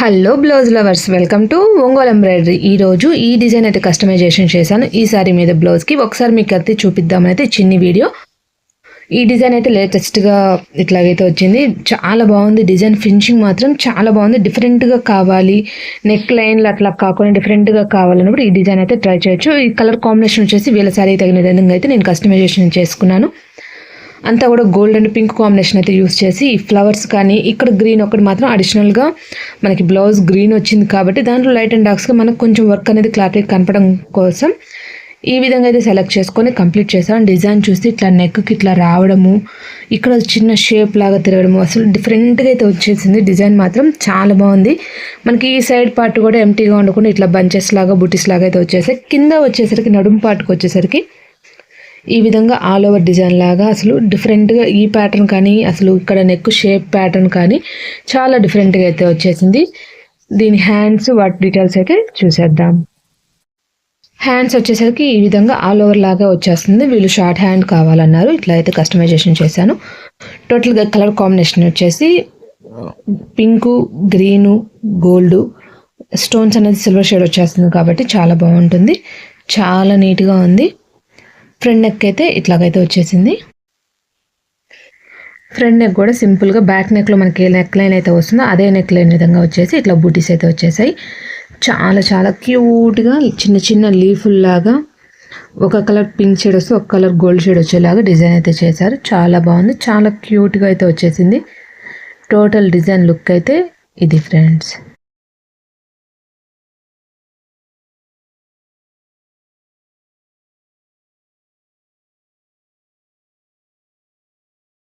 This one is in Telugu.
Hello blouse lovers welcome to Ongole embroidery ఈరోజు ఈ డిజైన్ అయితే కస్టమైజేషన్ చేశాను. ఈ సారీ మీద బ్లౌజ్కి ఒకసారి మీకు అయితే చూపిద్దామని అయితే చిన్ని వీడియో ఈ డిజైన్ అయితే లేటెస్ట్గా ఇట్లాగైతే వచ్చింది. చాలా బాగుంది. డిజైన్ ఫినిషింగ్ మాత్రం చాలా బాగుంది. డిఫరెంట్గా కావాలి. నెక్ లైన్లు అట్లా కాకుండా డిఫరెంట్గా కావాలన్నప్పుడు ఈ డిజైన్ అయితే ట్రై చేయొచ్చు. ఈ కలర్ కాంబినేషన్ వచ్చేసి వీళ్ళ సారీ తగిన విధంగా అయితే నేను కస్టమైజేషన్ చేసుకున్నాను. అంతా కూడా గోల్డ్ అండ్ పింక్ కాంబినేషన్ అయితే యూస్ చేసి ఈ ఫ్లవర్స్ కానీ ఇక్కడ గ్రీన్ ఒకటి మాత్రం అడిషనల్గా మనకి బ్లౌజ్ గ్రీన్ వచ్చింది కాబట్టి దాంట్లో లైట్ అండ్ డార్క్స్గా మనకు కొంచెం వర్క్ అనేది క్లారిటీ కనపడం కోసం ఈ విధంగా అయితే సెలెక్ట్ చేసుకొని కంప్లీట్ చేసాం డిజైన్ చూసి ఇట్లా నెక్కి ఇట్లా రావడము ఇక్కడ చిన్న షేప్ లాగా తిరగడము అసలు డిఫరెంట్గా అయితే వచ్చేసింది. డిజైన్ మాత్రం చాలా బాగుంది. మనకి ఈ సైడ్ పార్ట్ కూడా ఎంటీగా ఉండకుండా ఇట్లా బంచెస్ లాగా బుటీస్ లాగా అయితే వచ్చేసాయి. కింద వచ్చేసరికి నడుము పార్ట్కి వచ్చేసరికి ఈ విధంగా ఆల్ ఓవర్ డిజైన్ లాగా అసలు డిఫరెంట్గా ఈ ప్యాటర్న్ కానీ అసలు ఇక్కడ నెక్ షేప్ ప్యాటర్న్ కానీ చాలా డిఫరెంట్గా అయితే వచ్చేసింది. దీని హ్యాండ్స్ వాటి డీటెయిల్స్ అయితే చూసేద్దాం. హ్యాండ్స్ వచ్చేసరికి ఈ విధంగా ఆల్ ఓవర్ లాగా వచ్చేస్తుంది. వీళ్ళు షార్ట్ హ్యాండ్ కావాలన్నారు. ఇట్లా అయితే కస్టమైజేషన్ చేశాను. టోటల్గా కలర్ కాంబినేషన్ వచ్చేసి పింకు గ్రీను గోల్డ్ స్టోన్స్ అనేది సిల్వర్ షేడ్ వచ్చేస్తుంది కాబట్టి చాలా బాగుంటుంది. చాలా నీట్గా ఉంది. ఫ్రంట్ నెక్ అయితే ఇట్లాగైతే వచ్చేసింది. ఫ్రంట్ నెక్ కూడా సింపుల్గా బ్యాక్ నెక్లో మనకి ఏ నెక్ లైన్ అయితే వస్తుందో. అదే నెక్ లైన్ విధంగా వచ్చేసి ఇట్లా బూటీస్ అయితే వచ్చేసాయి. చాలా చాలా క్యూట్గా చిన్న చిన్న లీఫుల్లాగా ఒక కలర్ పింక్ షేడ్ వస్తే ఒక కలర్ గోల్డ్ షేడ్ వచ్చేలాగా డిజైన్ అయితే చేశారు. చాలా బాగుంది. చాలా క్యూట్గా అయితే వచ్చేసింది. టోటల్ డిజైన్ లుక్ అయితే ఇది ఫ్రెండ్స్